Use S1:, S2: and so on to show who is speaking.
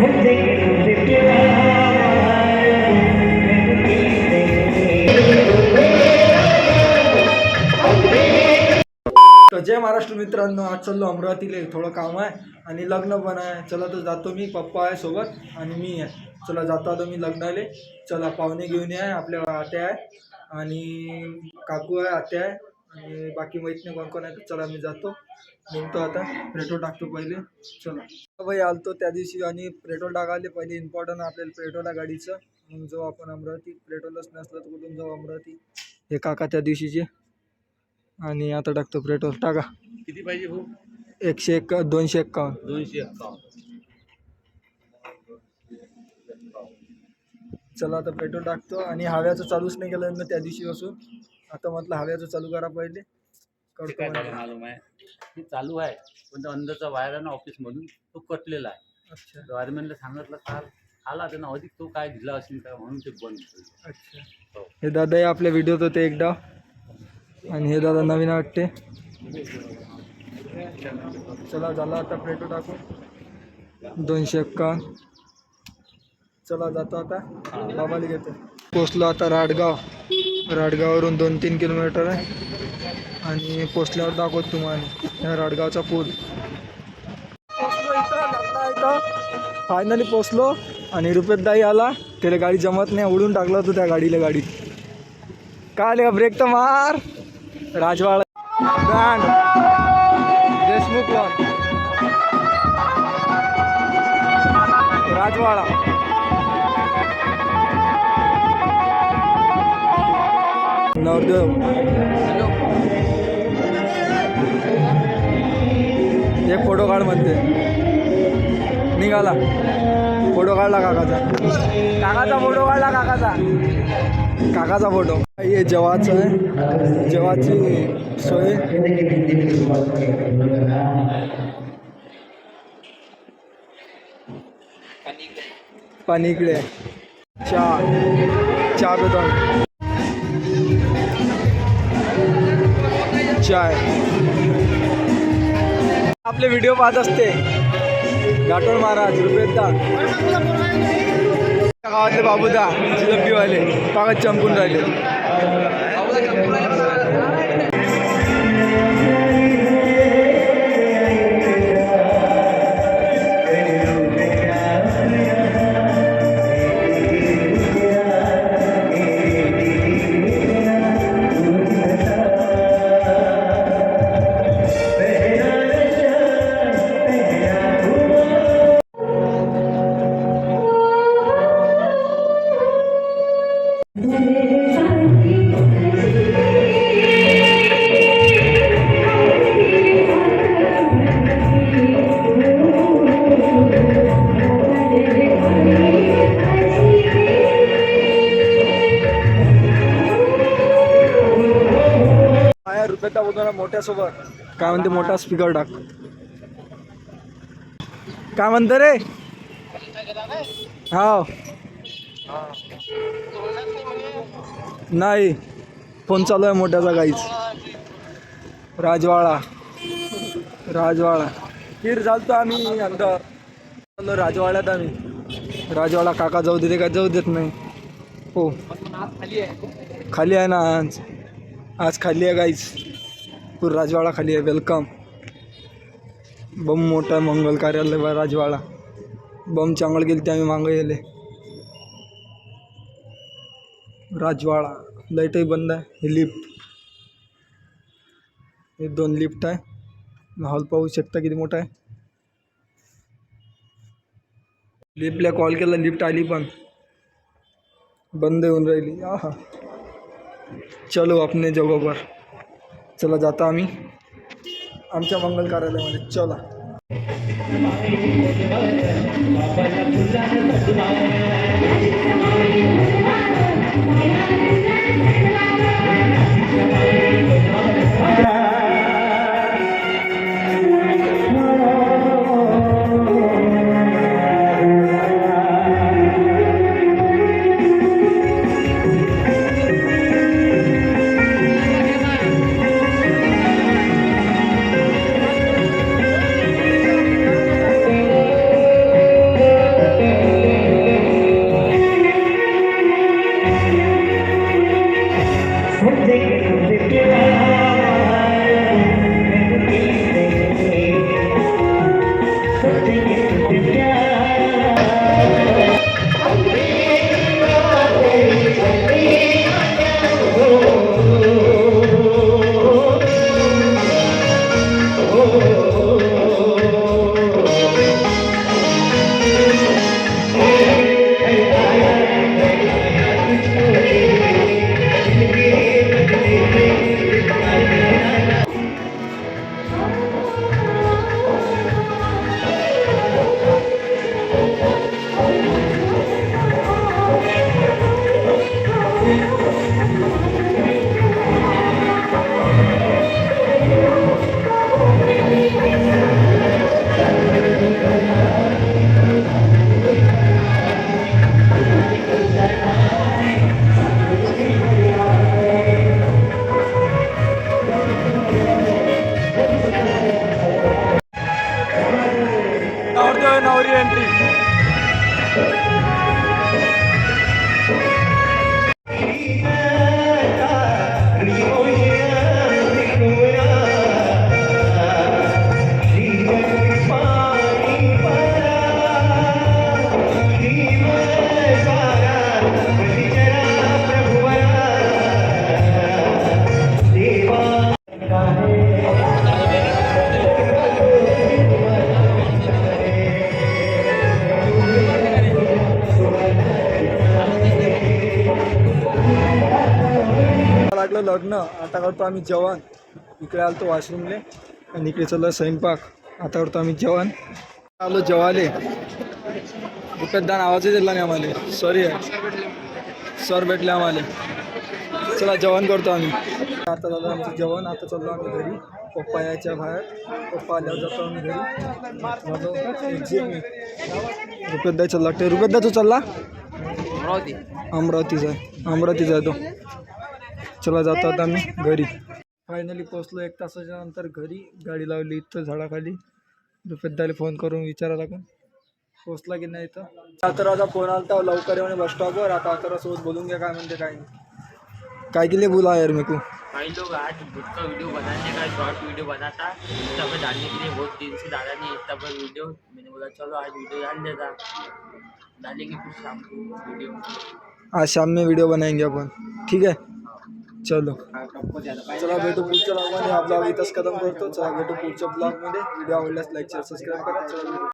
S1: तर जय महाराष्ट्र मित्रांनो आज चाललो अमरावतीला थोडं काम आहे आणि लग्न पण आहे. चला तर जातो मी पप्पा आहे सोबत आणि मी आहे. चला जातो आता मी लग्नाले. चला पाहुणे घेऊन आहे आपल्या आत्या आहे आणि काकू आहे आत्या आहे आणि बाकी माहीत नाही कोण कोण आहे तर चला मी जातो. निघतो आता. पेट्रोल टाकतो पहिले. चला. भाई आलतो त्या दिवशी आणि पेट्रोल टाकायला पहिले इम्पॉर्टंट आपल्याला पेट्रोल आहे गाडीचं. मग जाऊ आपण अमरावती. पेट्रोलच नसलं तर कुठून जाऊ अमरावती? हे काका त्या दिवशीचे. आणि आता टाकतो पेट्रोल. टाका.
S2: किती पाहिजे भाऊ?
S1: एकशे एक दोनशे एक्कावन्न.
S2: दोनशे एक्कावन्न.
S1: चला आता पेट्रोल टाकतो. आणि हव्याचं चालूच नाही केलं त्या दिवशीपासून. आता म्हटलं हव्याचं चालू करा पहिले.
S2: ते
S1: करतो
S2: काय झालं. मालूम आहे ते चालू आहे. पण तो अंदरचा वायर आहे ना ऑफिसमधून तो कटलेला आहे.
S1: अच्छा.
S2: तो वायरमॅनला सांगितलं काल आला त्यानं अधिक तो काय दिला असेल का? म्हणून ते बंद केलं.
S1: अच्छा.
S2: हो.
S1: हे दादा हे आपल्या व्हिडिओत होते एकदा. आणि हे दादा नवीन वाटते चला झाला आता पेट्रोल टाकू दोनशे एक्कावन्न. चला जातो आता. बाबाला घेतो. पोचलो आता राडगाव. राडगाववरून दोन तीन किलोमीटर आहे. आणि पोचल्यावर दाखवत तुम्हाला रडगावचा पूल. फायनली पोचलो आणि रुपेशदाई आला. त्याला गाडी जमत नाही उडून टाकलं होतं त्या गाडीला गाडी. काय आले का ब्रेक तर मार? राजवाडा. ब्रँड देशमुख लॉन राजवाडा. नवरदेव एक फोटो काढ म्हणते. निघाला. फोटो काढला काकाचा. काकाचा फोटो काढला काकाचा. काकाचा फोटो. हे जेवाचं आहे जेवाची सोय. पाणी इकडे. चहा. चहा पितो आम्ही. आहे. आपले व्हिडिओ पाहत असते. घाटोळ महाराज रुपेदा गावातले बाबूदा जिलबीवाले पागत चमकून राहिले. आया मोठ्या सोबत काय म्हणते मोठा स्पीकर टाक. काय म्हणतं रे? हाव नाही. फोन चालू आहे मोठ्याचा काहीच राजवाडा. राजवाडा. फिर चालतो आम्ही अंदर. चाललो राजवाड्यात आम्ही. राजवाडा काका जाऊ देते का? जाऊ देत नाही. हो. खाली आहे ना आज. आज खाली आहे गाईच पूर राजवाडा खाली है वेलकम बम मोठा मंगल कार्यालय बा राजवाडा. बम चांगलं गेली ते आम्ही मागं गेले राजवाडा. बंद हे लिफ्ट हे दोन लिफ्ट आहे. हॉल पाहू शकता किती मोठा आहे. लिफ्टला कॉल केला लिफ्ट आली पण. बंद आहा. चलो, अपने जगोबर चला जाता आम्ही. आमच्या मंगल कार्यालयामध्ये. चला. ടെൻ ഓറിയൻറ്റി लग्न आता करतो आम्ही जेवण. इकडे आलतो वॉशरूमले आणि इकडे चाललं स्वयंपाक. आता करतो आम्ही जेवण. आलो जेवाले रुपयात आवाजही दिला नाही आम्हाला. सॉरी आहे. सर भेटले आम्हाला. चला जेवण करतो आम्ही. आता झालं आमचं जेवण. आता चाललो आम्ही घरी. पप्पा यायच्या बाहेर. पप्पा आल्यावर जातो आम्ही घरी. झालो exit मी रुपयात द्यायचा लागते रुपयात द्या तू चालला?
S3: अमरावती.
S1: अमरावतीचा आहे. अमरावतीचा तो. चला जातो आता आम्ही घरी. फायनली पोचलो एक तासाच्या नंतर घरी. गाडी लावली इथं झाडाखाली. रुपयात फ़ोन करून विचारा लागून. पोचला की नाही इथं? अथर्वाचा फ़ोन आला होता लवकर ये म्हणे बस स्टॉपवर आता अथर्वासोबत बोलून घ्या काय म्हणते काय नाही. काय के लिए बोला यार मेरे को
S2: कई लोग आज बुक का वीडियो बनाने का शॉर्ट वीडियो बनाता इंस्टा पर डालने के लिए बहुत दिन से डाला नहीं इंस्टा पर वीडियो मैंने बोला चलो आज वीडियो डाल देता. डालेंगे फिर शाम को वीडियो
S1: आज शाम में वीडियो बनाएँगे अपन. ठीक है? चलो। चला भेटू पुढच्या ब्लॉगमध्ये हा ब्लॉग इथंच खतम करतो. चला भेटू पुढच्या ब्लॉगमध्ये व्हिडिओ आवडल्यास लाईक शेअर सबस्क्राईब करा. चला